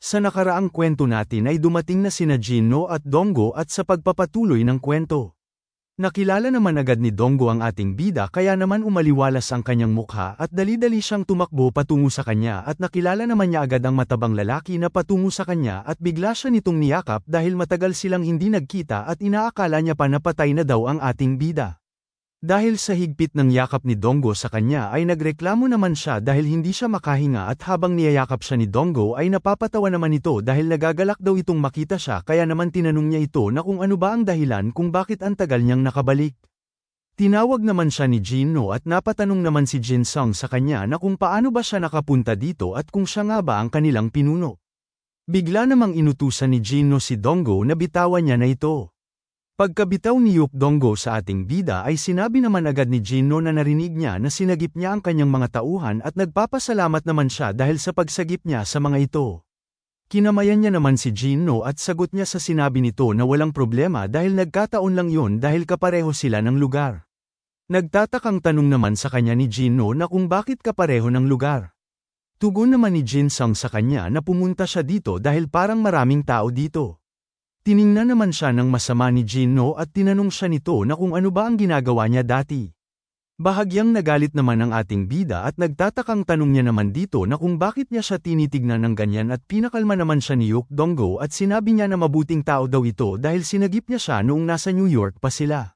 Sa nakaraang kwento natin ay dumating na sina Jinno at Donggo at sa pagpapatuloy ng kwento. Nakilala naman agad ni Donggo ang ating bida kaya naman umaliwalas ang kanyang mukha at dali-dali siyang tumakbo patungo sa kanya at nakilala naman niya agad ang matabang lalaki na patungo sa kanya at bigla siya nitong niyakap dahil matagal silang hindi nagkita at inaakala niya pa na patay na daw ang ating bida. Dahil sa higpit ng yakap ni Donggo sa kanya ay nagreklamo naman siya dahil hindi siya makahinga at habang niyayakap siya ni Donggo ay napapatawa naman ito dahil nagagalak daw itong makita siya kaya naman tinanong niya ito na kung ano ba ang dahilan kung bakit ang tagal niyang nakabalik. Tinawag naman siya ni Jinno at napatanong naman si Jin Sung sa kanya na kung paano ba siya nakapunta dito at kung siya nga ba ang kanilang pinuno. Bigla namang inutusan ni Jinno si Donggo na bitawan niya na ito. Pagkabitaw ni Yuk Donggo sa ating bida ay sinabi naman agad ni Jinno na narinig niya na sinagip niya ang kanyang mga tauhan at nagpapasalamat naman siya dahil sa pagsagip niya sa mga ito. Kinamayan niya naman si Jinno at sagot niya sa sinabi nito na walang problema dahil nagkataon lang yun dahil kapareho sila ng lugar. Nagtatakang tanong naman sa kanya ni Jinno na kung bakit kapareho ng lugar. Tugon naman ni Jin Sung sa kanya na pumunta siya dito dahil parang maraming tao dito. Tiningnan naman siya ng masama ni Jinno at tinanong siya nito na kung ano ba ang ginagawa niya dati. Bahagyang nagalit naman ang ating bida at nagtatakang tanong niya naman dito na kung bakit niya siya tinitignan ng ganyan at pinakalma naman siya ni Yuk Donggo at sinabi niya na mabuting tao daw ito dahil sinagip niya siya noong nasa New York pa sila.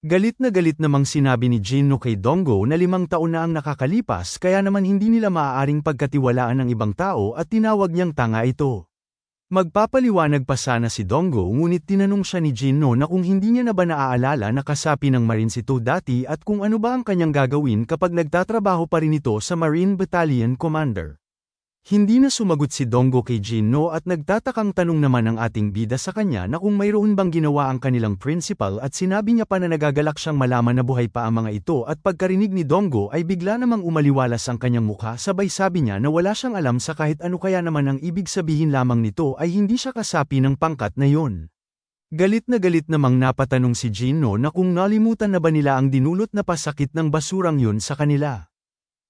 Galit na galit namang sinabi ni Jinno kay Donggo na limang taon na ang nakakalipas kaya naman hindi nila maaaring pagkatiwalaan ng ibang tao at tinawag niyang tanga ito. Magpapaliwanag pa sana si Donggo ngunit tinanong siya ni Jinno na kung hindi niya na ba naaalala na kasapi ng Marines ito dati at kung ano ba ang kanyang gagawin kapag nagtatrabaho pa rin ito sa Marine Battalion Commander. Hindi na sumagot si Donggo kay Jinno at nagtatakang tanong naman ang ating bida sa kanya na kung mayroon bang ginawa ang kanilang principal at sinabi niya pa na nagagalak siyang malaman na buhay pa ang mga ito at pagkarinig ni Donggo ay bigla namang umaliwalas ang kanyang mukha sabay sabi niya na wala siyang alam sa kahit ano kaya naman ang ibig sabihin lamang nito ay hindi siya kasapi ng pangkat na yon. Galit na galit namang napatanong si Jinno na kung nalimutan na ba nila ang dinulot na pasakit ng basurang yun sa kanila.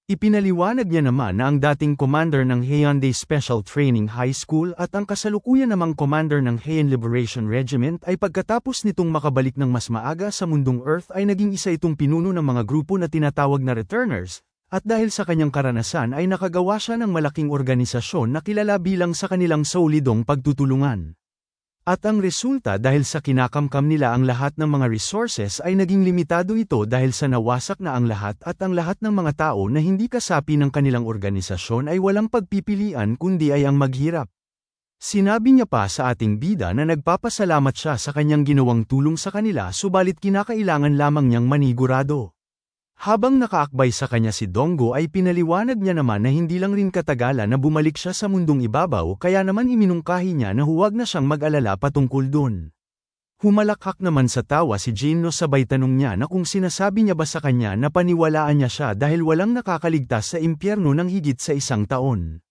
Ipinaliwanag niya naman na ang dating commander ng Hyundai Special Training High School at ang kasalukuyan namang commander ng Heian Liberation Regiment ay pagkatapos nitong makabalik ng mas maaga sa mundong Earth ay naging isa itong pinuno ng mga grupo na tinatawag na returners, at dahil sa kanyang karanasan ay nakagawa siya ng malaking organisasyon na kilala bilang sa kanilang solidong pagtutulungan. At ang resulta dahil sa kinakamkam nila ang lahat ng mga resources ay naging limitado ito dahil sa nawasak na ang lahat at ang lahat ng mga tao na hindi kasapi ng kanilang organisasyon ay walang pagpipilian kundi ay ang maghirap. Sinabi niya pa sa ating bida na nagpapasalamat siya sa kanyang ginawang tulong sa kanila subalit kinakailangan lamang niyang manigurado. Habang nakaakbay sa kanya si Donggo ay pinaliwanag niya naman na hindi lang rin katagalan na bumalik siya sa mundong ibabaw kaya naman iminungkahi niya na huwag na siyang mag-alala patungkol dun. Humalakhak naman sa tawa si Jinno sabay tanong niya na kung sinasabi niya ba sa kanya na paniwalaan niya siya dahil walang nakakaligtas sa impyerno ng higit sa isang taon.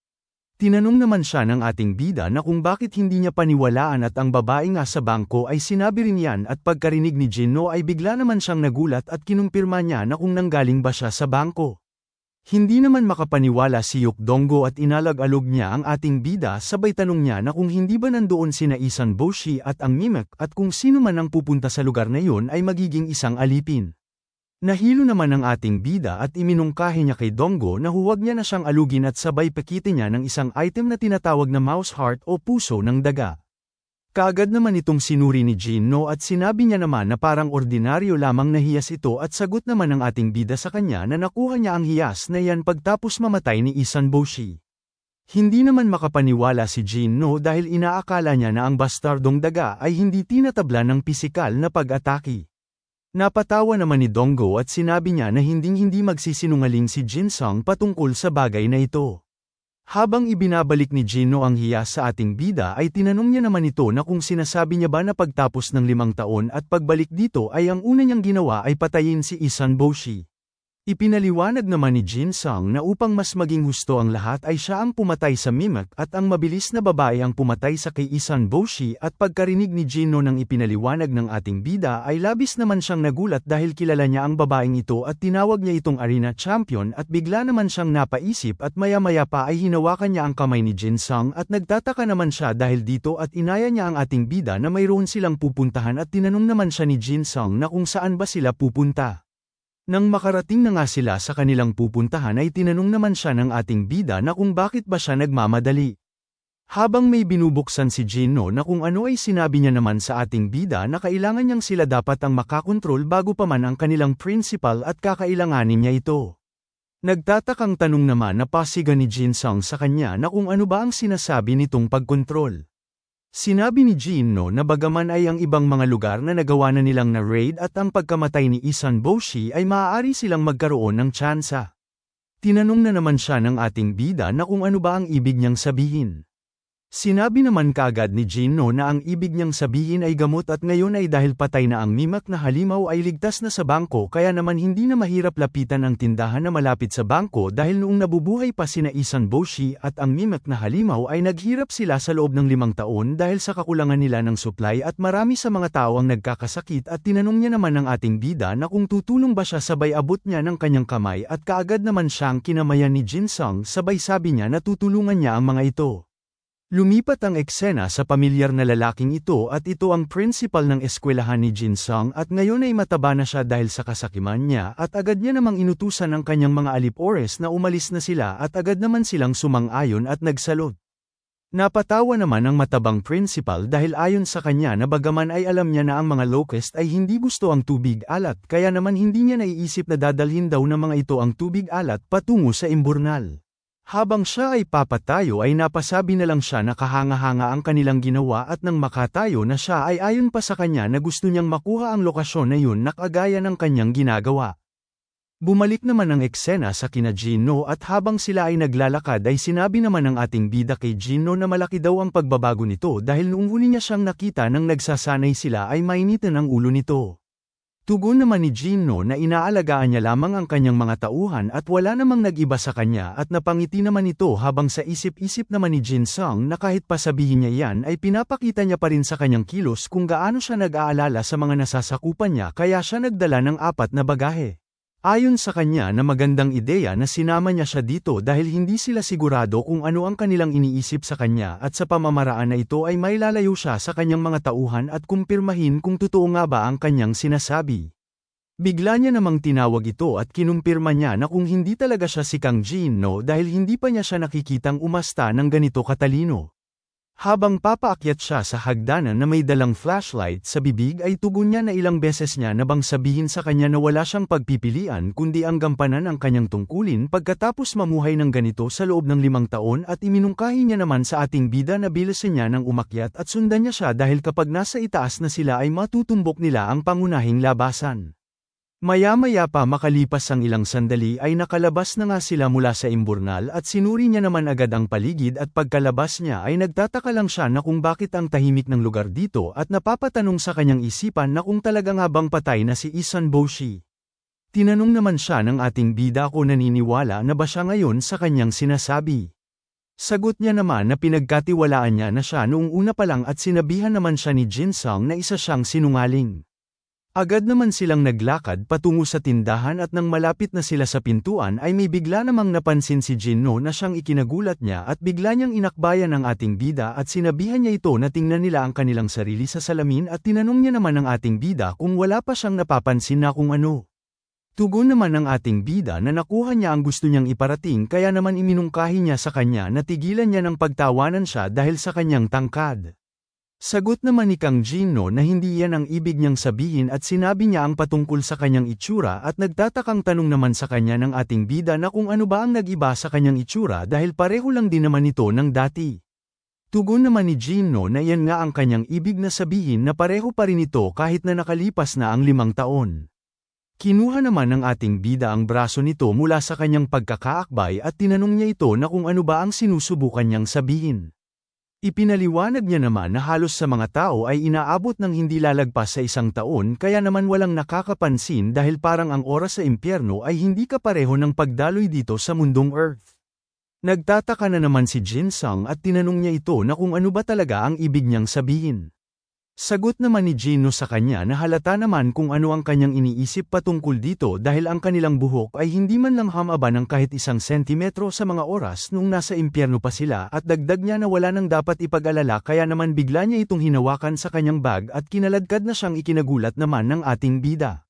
Tinanong naman siya ng ating bida na kung bakit hindi niya paniwalaan at ang babae nga sa bangko ay sinabi rin yan at pagkarinig ni Jinno ay bigla naman siyang nagulat at kinumpirma niya na kung nanggaling ba siya sa bangko. Hindi naman makapaniwala si Yuk Donggo at inalag-alog niya ang ating bida sabay tanong niya na kung hindi ba nandoon sina Isan Boshi at ang Mimek at kung sino man ang pupunta sa lugar na yun ay magiging isang alipin. Nahilo naman ang ating bida at iminungkahi niya kay Donggo na huwag niya na siyang alugin at sabay pakitin niya ng isang item na tinatawag na mouse heart o puso ng daga. Kaagad naman itong sinuri ni Jinno at sinabi niya naman na parang ordinaryo lamang na hiyas ito at sagot naman ng ating bida sa kanya na nakuha niya ang hiyas na yan pagtapos mamatay ni Isan Boshi. Hindi naman makapaniwala si Jinno dahil inaakala niya na ang bastardong daga ay hindi tinatabla ng pisikal na pag-atake. Napatawa naman ni Donggo at sinabi niya na hinding-hindi magsisinungaling si Jinsung patungkol sa bagay na ito. Habang ibinabalik ni Jinno ang hiya sa ating bida ay tinanong niya naman ito na kung sinasabi niya ba na pagtapos ng limang taon at pagbalik dito ay ang una niyang ginawa ay patayin si Isan Boshi. Ipinaliwanag naman ni Jin Sung na upang mas maging husto ang lahat ay siya ang pumatay sa Mimak at ang mabilis na babae ang pumatay sa kay Isan Boshi at pagkarinig ni Jinno ng ipinaliwanag ng ating bida ay labis naman siyang nagulat dahil kilala niya ang babaeng ito at tinawag niya itong arena champion at bigla naman siyang napaisip at maya-maya pa ay hinawakan niya ang kamay ni Jin Sung at nagtataka naman siya dahil dito at inaya niya ang ating bida na mayroon silang pupuntahan at tinanong naman siya ni Jin Sung na kung saan ba sila pupunta. Nang makarating na nga sila sa kanilang pupuntahan ay tinanong naman siya ng ating bida na kung bakit ba siya nagmamadali. Habang may binubuksan si Gino na kung ano ay sinabi niya naman sa ating bida na kailangan niyang sila dapat ang makakontrol bago pa man ang kanilang principal at kakailanganin niya ito. Nagtatakang tanong naman na pasiga ni Jin Sung sa kanya na kung ano ba ang sinasabi nitong pagkontrol. Sinabi ni Gino na bagaman ay ang ibang mga lugar na nagawa na nilang na raid at ang pagkamatay ni Isan Boshi ay maaari silang magkaroon ng tsansa. Tinanong na naman siya ng ating bida na kung ano ba ang ibig niyang sabihin. Sinabi naman kaagad ni Gino na ang ibig niyang sabihin ay gamot at ngayon ay dahil patay na ang mimak na halimaw ay ligtas na sa bangko kaya naman hindi na mahirap lapitan ang tindahan na malapit sa bangko dahil noong nabubuhay pa sina Isan Boshi at ang mimak na halimaw ay naghirap sila sa loob ng limang taon dahil sa kakulangan nila ng supply at marami sa mga tao ang nagkakasakit at tinanong niya naman ng ating bida na kung tutulong ba siya sabay abot niya ng kanyang kamay at kaagad naman siyang kinamayan ni Jin Sung sabay sabi niya na tutulungan niya ang mga ito. Lumipat ang eksena sa pamilyar na lalaking ito at ito ang principal ng eskwelahan ni Jin Sung at ngayon ay mataba na siya dahil sa kasakiman niya at agad niya namang inutusan ang kanyang mga alipores na umalis na sila at agad naman silang sumang-ayon at nagsalot. Napatawa naman ang matabang principal dahil ayon sa kanya na bagaman ay alam niya na ang mga locust ay hindi gusto ang tubig alat kaya naman hindi niya naiisip na dadalhin daw ng mga ito ang tubig alat patungo sa imburnal. Habang siya ay papatayo ay napasabi na lang siya na kahanga-hanga ang kanilang ginawa at nang makatayo na siya ay ayon pa sa kanya na gusto niyang makuha ang lokasyon na yun na kagaya ng kanyang ginagawa. Bumalik naman ang eksena sa kina Gino at habang sila ay naglalakad ay sinabi naman ng ating bida kay Gino na malaki daw ang pagbabago nito dahil noong huli niya siyang nakita nang nagsasanay sila ay mainitan ang ulo nito. Tugon naman ni Gino na inaalagaan niya lamang ang kanyang mga tauhan at wala namang nag-iba sa kanya at napangiti naman ito habang sa isip-isip naman ni Jin Sung na kahit pasabihin niya yan ay pinapakita niya pa rin sa kanyang kilos kung gaano siya nag-aalala sa mga nasasakupan niya kaya siya nagdala ng apat na bagahe. Ayon sa kanya na magandang ideya na sinama niya siya dito dahil hindi sila sigurado kung ano ang kanilang iniisip sa kanya at sa pamamaraan na ito ay may lalayo siya sa kanyang mga tauhan at kumpirmahin kung totoo nga ba ang kanyang sinasabi. Bigla niya namang tinawag ito at kinumpirma niya na kung hindi talaga siya si Kang Jin no dahil hindi pa niya siya nakikitang umasta ng ganito katalino. Habang papaakyat siya sa hagdanan na may dalang flashlight sa bibig ay tugon niya na ilang beses niya na bang sabihin sa kanya na wala siyang pagpipilian kundi ang gampanan ang kanyang tungkulin pagkatapos mamuhay ng ganito sa loob ng limang taon at iminungkahi niya naman sa ating bida na bilasin niya ng umakyat at sundan niya siya dahil kapag nasa itaas na sila ay matutumbok nila ang pangunahing labasan. Maya-maya pa makalipas ang ilang sandali ay nakalabas na nga sila mula sa imburnal at sinuri niya naman agad ang paligid at pagkalabas niya ay nagtataka lang siya na kung bakit ang tahimik ng lugar dito at napapatanong sa kanyang isipan na kung talagang habang patay na si Isan Boshi. Tinanong naman siya ng ating bida ko naniniwala na ba siya ngayon sa kanyang sinasabi. Sagot niya naman na pinagkatiwalaan niya na siya noong una pa lang at sinabihan naman siya ni Jin Sung na isa siyang sinungaling. Agad naman silang naglakad patungo sa tindahan at nang malapit na sila sa pintuan ay may bigla namang napansin si Jinno na siyang ikinagulat niya at bigla niyang inakbayan ang ating bida at sinabihan niya ito na tingnan nila ang kanilang sarili sa salamin at tinanong niya naman ang ating bida kung wala pa siyang napapansin na kung ano. Tugon naman ng ating bida na nakuha niya ang gusto niyang iparating kaya naman iminungkahi niya sa kanya na tigilan niya ng pagtawanan siya dahil sa kanyang tangkad. Sagot naman ni Kang Gino na hindi yan ang ibig niyang sabihin at sinabi niya ang patungkol sa kanyang itsura at nagtatakang tanong naman sa kanya ng ating bida na kung ano ba ang nagiba sa kanyang itsura dahil pareho lang din naman ito ng dati. Tugon naman ni Gino na yan nga ang kanyang ibig na sabihin na pareho pa rin ito kahit na nakalipas na ang limang taon. Kinuha naman ng ating bida ang braso nito mula sa kanyang pagkakaakbay at tinanong niya ito na kung ano ba ang sinusubukan niyang sabihin. Ipinaliwanag niya naman na halos sa mga tao ay inaabot ng hindi lalagpas sa isang taon kaya naman walang nakakapansin dahil parang ang oras sa impyerno ay hindi kapareho ng pagdaloy dito sa mundong Earth. Nagtataka na naman si Jin Sung at tinanong niya ito na kung ano ba talaga ang ibig niyang sabihin. Sagot naman ni Gino sa kanya na halata naman kung ano ang kanyang iniisip patungkol dito dahil ang kanilang buhok ay hindi man lang hamaba ng kahit isang sentimetro sa mga oras nung nasa impyerno pa sila at dagdag niya na wala nang dapat ipag-alala kaya naman bigla niya itong hinawakan sa kanyang bag at kinaladkad na siyang ikinagulat naman ng ating bida.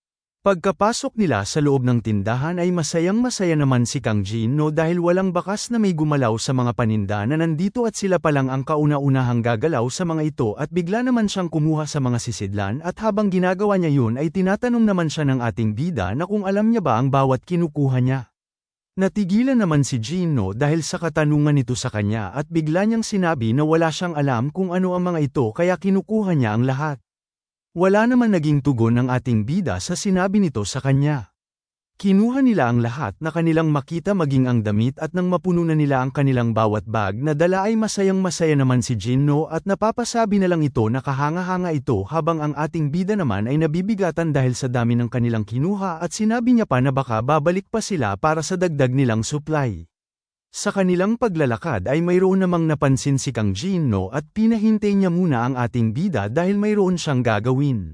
Pagkapasok nila sa loob ng tindahan ay masayang masaya naman si Kang Jin-no dahil walang bakas na may gumalaw sa mga paninda na nandito at sila palang ang kauna-unahang gagalaw sa mga ito at bigla naman siyang kumuha sa mga sisidlan at habang ginagawa niya yun ay tinatanong naman siya ng ating bida na kung alam niya ba ang bawat kinukuha niya. Natigilan naman si Gino dahil sa katanungan nito sa kanya at bigla niyang sinabi na wala siyang alam kung ano ang mga ito kaya kinukuha niya ang lahat. Wala naman naging tugon ng ating bida sa sinabi nito sa kanya. Kinuha nila ang lahat na kanilang makita maging ang damit at nang mapuno na nila ang kanilang bawat bag na dala ay masayang masaya naman si Jinno at napapasabi na lang ito na kahanga-hanga ito habang ang ating bida naman ay nabibigatan dahil sa dami ng kanilang kinuha at sinabi niya pa na baka babalik pa sila para sa dagdag nilang supply. Sa kanilang paglalakad ay mayroon namang napansin si Kang Jinno at pinahintay niya muna ang ating bida dahil mayroon siyang gagawin.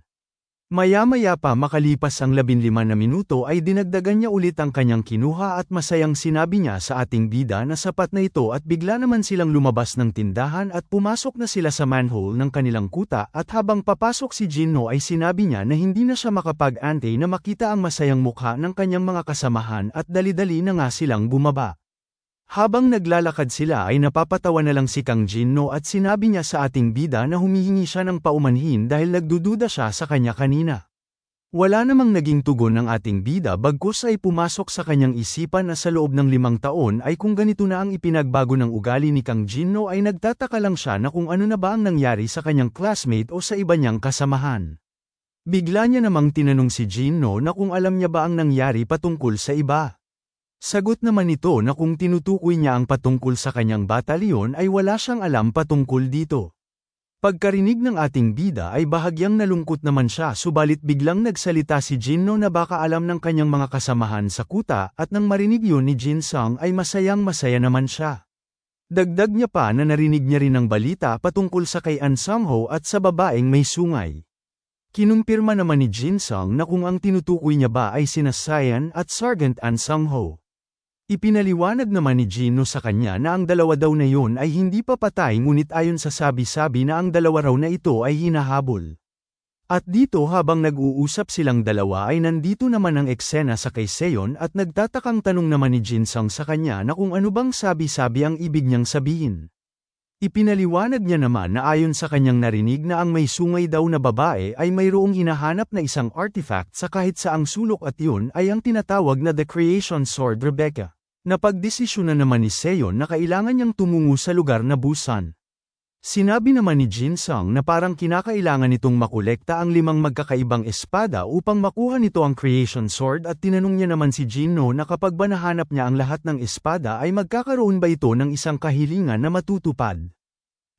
Maya-maya pa makalipas ang 15 na minuto ay dinagdagan niya ulit ang kanyang kinuha at masayang sinabi niya sa ating bida na sapat na ito at bigla naman silang lumabas ng tindahan at pumasok na sila sa manhole ng kanilang kuta at habang papasok si Jinno ay sinabi niya na hindi na siya makapag-ante na makita ang masayang mukha ng kanyang mga kasamahan at dali-dali na nga silang bumaba. Habang naglalakad sila ay napapatawa na lang si Kang Jinno at sinabi niya sa ating bida na humihingi siya ng paumanhin dahil nagdududa siya sa kanya kanina. Wala namang naging tugon ng ating bida bagkus ay pumasok sa kanyang isipan na sa loob ng limang taon ay kung ganito na ang ipinagbago ng ugali ni Kang Jinno ay nagtataka lang siya na kung ano na ba ang nangyari sa kanyang classmate o sa iba niyang kasamahan. Bigla niya namang tinanong si Jinno na kung alam niya ba ang nangyari patungkol sa iba. Sagot naman nito na kung tinutukoy niya ang patungkol sa kanyang batalyon ay wala siyang alam patungkol dito. Pagkarinig ng ating bida ay bahagyang nalungkot naman siya subalit biglang nagsalita si Jinno na baka alam ng kanyang mga kasamahan sa kuta at nang marinig yun ni Jin Sung ay masayang masaya naman siya. Dagdag niya pa na narinig niya rin ang balita patungkol sa kay An Sang-ho at sa babaeng may sungay. Kinumpirma naman ni Jin Sung na kung ang tinutukoy niya ba ay sina Sayan at Sergeant An Sang-ho. Ipinaliwanag naman ni Gino sa kanya na ang dalawa daw na yun ay hindi pa patay ngunit ayon sa sabi-sabi na ang dalawa raw na ito ay hinahabol. At dito habang nag-uusap silang dalawa ay nandito naman ang eksena sa kay Seon at nagtatakang tanong naman ni Jinsang sa kanya na kung ano bang sabi-sabi ang ibig niyang sabihin. Ipinaliwanag niya naman na ayon sa kanyang narinig na ang may sungay daw na babae ay mayroong hinahanap na isang artifact sa kahit saang sulok at yun ay ang tinatawag na The Creation Sword Rebecca. Napagdesisyon na naman ni Seon na kailangan niyang tumungo sa lugar na Busan. Sinabi naman ni Jin Sung na parang kinakailangan nitong makolekta ang limang magkakaibang espada upang makuha nito ang Creation Sword at tinanong niya naman si Jinno na kapag ba nahanap niya ang lahat ng espada ay magkakaroon ba ito ng isang kahilingan na matutupad.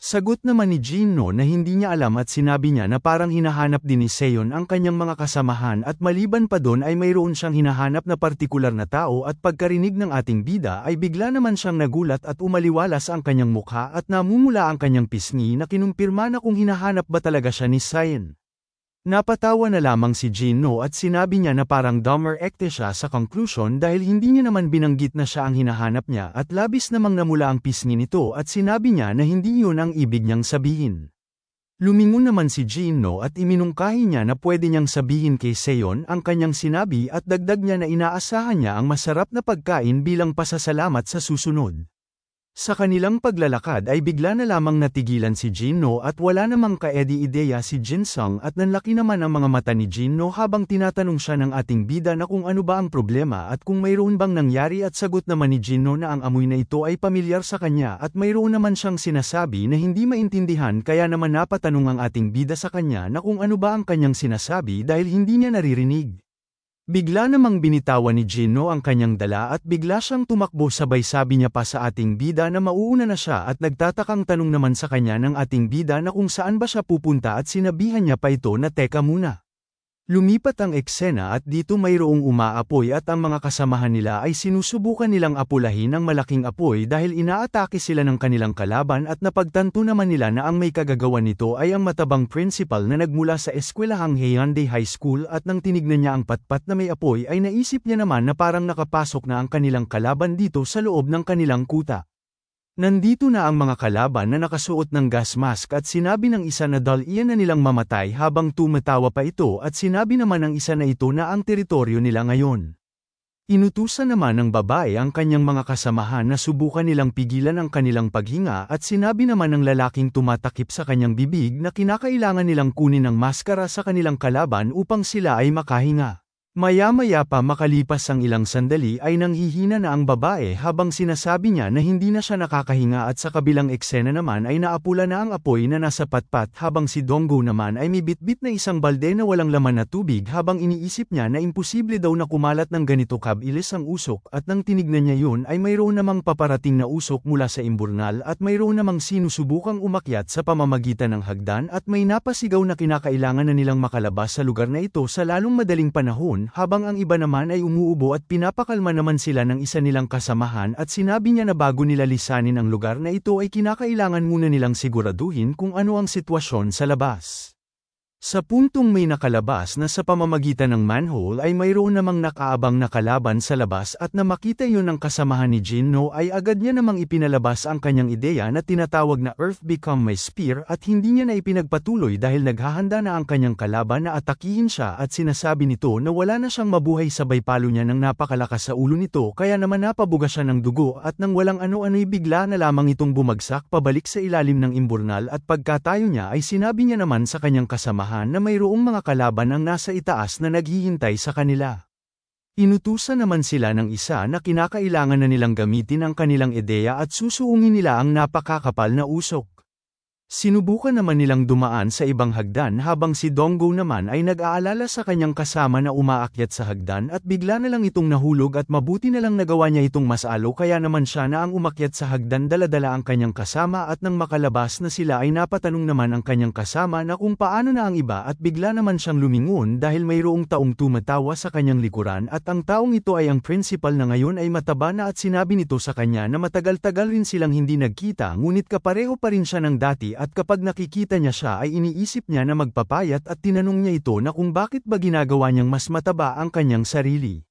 Sagot naman ni Gino na hindi niya alam at sinabi niya na parang hinahanap din ni Seon ang kanyang mga kasamahan at maliban pa doon ay mayroon siyang hinahanap na partikular na tao at pagkarinig ng ating bida ay bigla naman siyang nagulat at umaliwalas ang kanyang mukha at namumula ang kanyang pisngi na kinumpirma na kung hinahanap ba talaga siya ni Seon. Napatawa na lamang si Gino at sinabi niya na parang dumber ekte siya sa conclusion dahil hindi niya naman binanggit na siya ang hinahanap niya at labis namang namula ang pisngi nito at sinabi niya na hindi yun ang ibig niyang sabihin. Lumingon naman si Gino at iminungkahi niya na pwede niyang sabihin kay Seon ang kanyang sinabi at dagdag niya na inaasahan niya ang masarap na pagkain bilang pasasalamat sa susunod. Sa kanilang paglalakad ay bigla na lamang natigilan si Jinno at wala namang kaedi-ideya si Jinsung at nanlaki naman ang mga mata ni Jinno habang tinatanong siya ng ating bida na kung ano ba ang problema at kung mayroon bang nangyari at sagot naman ni Jinno na ang amoy na ito ay pamilyar sa kanya at mayroon naman siyang sinasabi na hindi maintindihan kaya naman napatanong ang ating bida sa kanya na kung ano ba ang kanyang sinasabi dahil hindi niya naririnig. Bigla namang binitawan ni Gino ang kanyang dala at bigla siyang tumakbo sabay sabi niya pa sa ating bida na mauuna na siya at nagtatakang tanong naman sa kanya ng ating bida na kung saan ba siya pupunta at sinabihan niya pa ito na teka muna. Lumipat ang eksena at dito mayroong umaapoy at ang mga kasamahan nila ay sinusubukan nilang apulahin ang malaking apoy dahil inaatake sila ng kanilang kalaban at napagtanto naman nila na ang may kagagawan nito ay ang matabang principal na nagmula sa eskwelahang Hyundai High School at nang tinignan niya ang patpat na may apoy ay naisip niya naman na parang nakapasok na ang kanilang kalaban dito sa loob ng kanilang kuta. Nandito na ang mga kalaban na nakasuot ng gas mask at sinabi ng isa na dal iyan na nilang mamatay habang tumatawa pa ito at sinabi naman ng isa na ito na ang teritoryo nila ngayon. Inutusan naman ng babae ang kanyang mga kasamahan na subukan nilang pigilan ang kanilang paghinga at sinabi naman ng lalaking tumatakip sa kanyang bibig na kinakailangan nilang kunin ang maskara sa kanilang kalaban upang sila ay makahinga. Maya-maya pa makalipas ang ilang sandali ay nanghihina na ang babae habang sinasabi niya na hindi na siya nakakahinga at sa kabilang eksena naman ay naapula na ang apoy na nasa patpat habang si Donggo naman ay may bitbit na isang balde na walang laman na tubig habang iniisip niya na imposible daw na kumalat ng ganito kabilis ang usok at nang tinignan niya yun ay mayroon namang paparating na usok mula sa imburnal at mayroon namang sinusubukang umakyat sa pamamagitan ng hagdan at may napasigaw na kinakailangan na nilang makalabas sa lugar na ito sa lalong madaling panahon habang ang iba naman ay umuubo at pinapakalma naman sila ng isa nilang kasamahan at sinabi niya na bago nila lisanin ang lugar na ito ay kinakailangan muna nilang siguraduhin kung ano ang sitwasyon sa labas. Sa puntong may nakalabas na sa pamamagitan ng manhole ay mayroon namang nakaabang na kalaban sa labas at na makita yun ng kasamahan ni Jinno ay agad niya namang ipinalabas ang kanyang ideya na tinatawag na Earth Become My Spear at hindi niya na ipinagpatuloy dahil naghahanda na ang kanyang kalaban na atakihin siya at sinasabi nito na wala na siyang mabuhay sabay palo niya ng napakalakas sa ulo nito kaya naman napabuga siya ng dugo at nang walang ano-ano'y bigla na lamang itong bumagsak pabalik sa ilalim ng imburnal at pagkatayo niya ay sinabi niya naman sa kanyang kasamahan kasamahan na mayroong mga kalaban ang nasa itaas na naghihintay sa kanila. Inutusan naman sila ng isa na kinakailangan na nilang gamitin ang kanilang ideya at susuungin nila ang napakakapal na usok. Sinubukan naman nilang dumaan sa ibang hagdan habang si Donggo naman ay nag-aalala sa kanyang kasama na umaakyat sa hagdan at bigla na lang itong nahulog at mabuti na lang nagawa niya itong masalo kaya naman siya na ang umakyat sa hagdan daladala ang kanyang kasama at nang makalabas na sila ay napatanong naman ang kanyang kasama na kung paano na ang iba at bigla naman siyang lumingon dahil mayroong taong tumatawa sa kanyang likuran at ang taong ito ay ang principal na ngayon ay mataba na at sinabi nito sa kanya na matagal-tagal rin silang hindi nagkita ngunit kapareho pa rin siya ng dati at kapag nakikita niya siya ay iniisip niya na magpapayat at tinanong niya ito na kung bakit ba ginagawa niyang mas mataba ang kanyang sarili.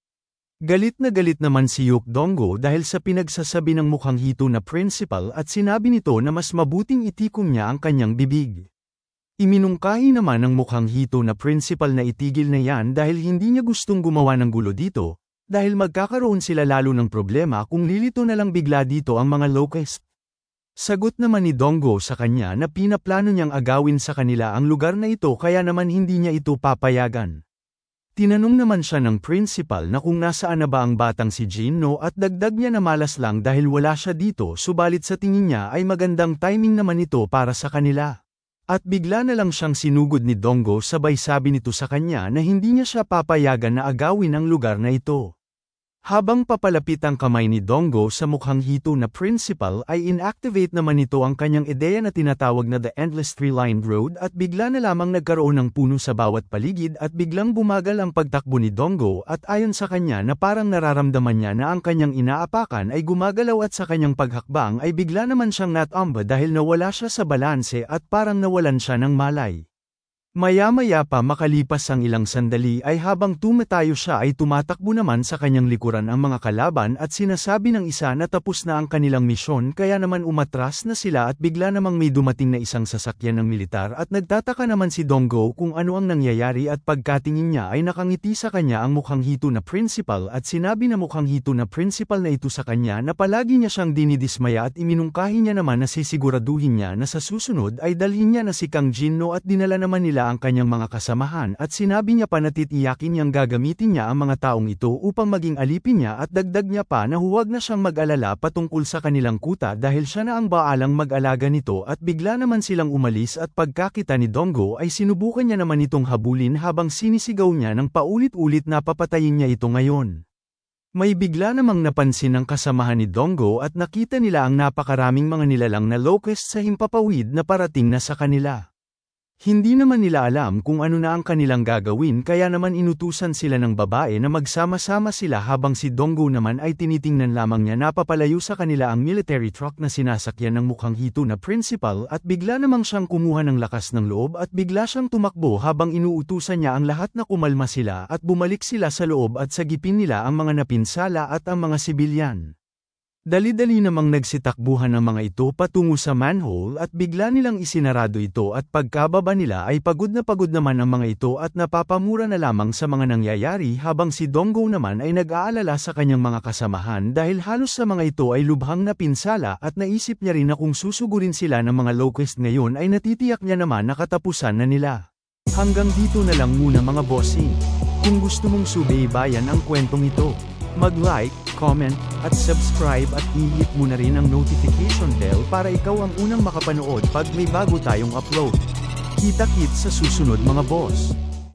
Galit na galit naman si Yuk Donggo dahil sa pinagsasabi ng mukhang hito na principal at sinabi nito na mas mabuting itikom niya ang kanyang bibig. Iminungkahi naman ng mukhang hito na principal na itigil na yan dahil hindi niya gustong gumawa ng gulo dito, dahil magkakaroon sila lalo ng problema kung lilito na lang bigla dito ang mga locust. Sagot naman ni Donggo sa kanya na pinaplano niyang agawin sa kanila ang lugar na ito kaya naman hindi niya ito papayagan. Tinanong naman siya ng principal na kung nasaan na ba ang batang si Jinno at dagdag niya na malas lang dahil wala siya dito subalit sa tingin niya ay magandang timing naman ito para sa kanila. At bigla na lang siyang sinugod ni Donggo sabay sabi nito sa kanya na hindi niya siya papayagan na agawin ang lugar na ito. Habang papalapit ang kamay ni Donggo sa mukhang hito na principal ay inactivate naman nito ang kanyang ideya na tinatawag na The Endless Three-Lined Road at bigla na lamang nagkaroon ng puno sa bawat paligid at biglang bumagal ang pagtakbo ni Donggo at ayon sa kanya na parang nararamdaman niya na ang kanyang inaapakan ay gumagalaw at sa kanyang paghakbang ay bigla naman siyang natamba dahil nawala siya sa balanse at parang nawalan siya ng malay. Maya-maya pa makalipas ang ilang sandali ay habang tumatayo siya ay tumatakbo naman sa kanyang likuran ang mga kalaban at sinasabi ng isa na tapos na ang kanilang misyon kaya naman umatras na sila at bigla namang may dumating na isang sasakyan ng militar at nagtataka naman si Donggo kung ano ang nangyayari at pagkatingin niya ay nakangiti sa kanya ang mukhang hito na principal at sinabi na mukhang hito na principal na ito sa kanya na palagi niya siyang dinidismaya at iminungkahi niya naman na sisiguraduhin niya na sa susunod ay dalhin niya na si Kang Jinno at dinala naman nila nila ang kanyang mga kasamahan at sinabi niya pa na titiyakin niyang gagamitin niya ang mga taong ito upang maging alipin niya at dagdag niya pa na huwag na siyang mag-alala patungkol sa kanilang kuta dahil siya na ang baalang mag-alaga nito at bigla naman silang umalis at pagkakita ni Donggo ay sinubukan niya naman itong habulin habang sinisigaw niya ng paulit-ulit na papatayin niya ito ngayon. May bigla namang napansin ng kasamahan ni Donggo at nakita nila ang napakaraming mga nilalang na locust sa himpapawid na parating na sa kanila. Hindi naman nila alam kung ano na ang kanilang gagawin kaya naman inutusan sila ng babae na magsama-sama sila habang si Donggo naman ay tinitingnan lamang niya napapalayo sa kanila ang military truck na sinasakyan ng mukhang hito na principal at bigla namang siyang kumuha ng lakas ng loob at bigla siyang tumakbo habang inuutusan niya ang lahat na kumalma sila at bumalik sila sa loob at sagipin nila ang mga napinsala at ang mga sibilyan. Dali-dali namang nagsitakbuhan ang mga ito patungo sa manhole at bigla nilang isinarado ito at pagkababa nila ay pagod na pagod naman ang mga ito at napapamura na lamang sa mga nangyayari habang si Donggo naman ay nag-aalala sa kanyang mga kasamahan dahil halos sa mga ito ay lubhang napinsala at naisip niya rin na kung susugurin sila ng mga locust ngayon ay natitiyak niya naman na katapusan na nila. Hanggang dito na lang muna mga bossing. Kung gusto mong subaybayan ang kwentong ito, mag-like, comment, at subscribe at i-hit mo na rin ang notification bell para ikaw ang unang makapanood pag may bago tayong upload. Kita-kit sa susunod mga boss.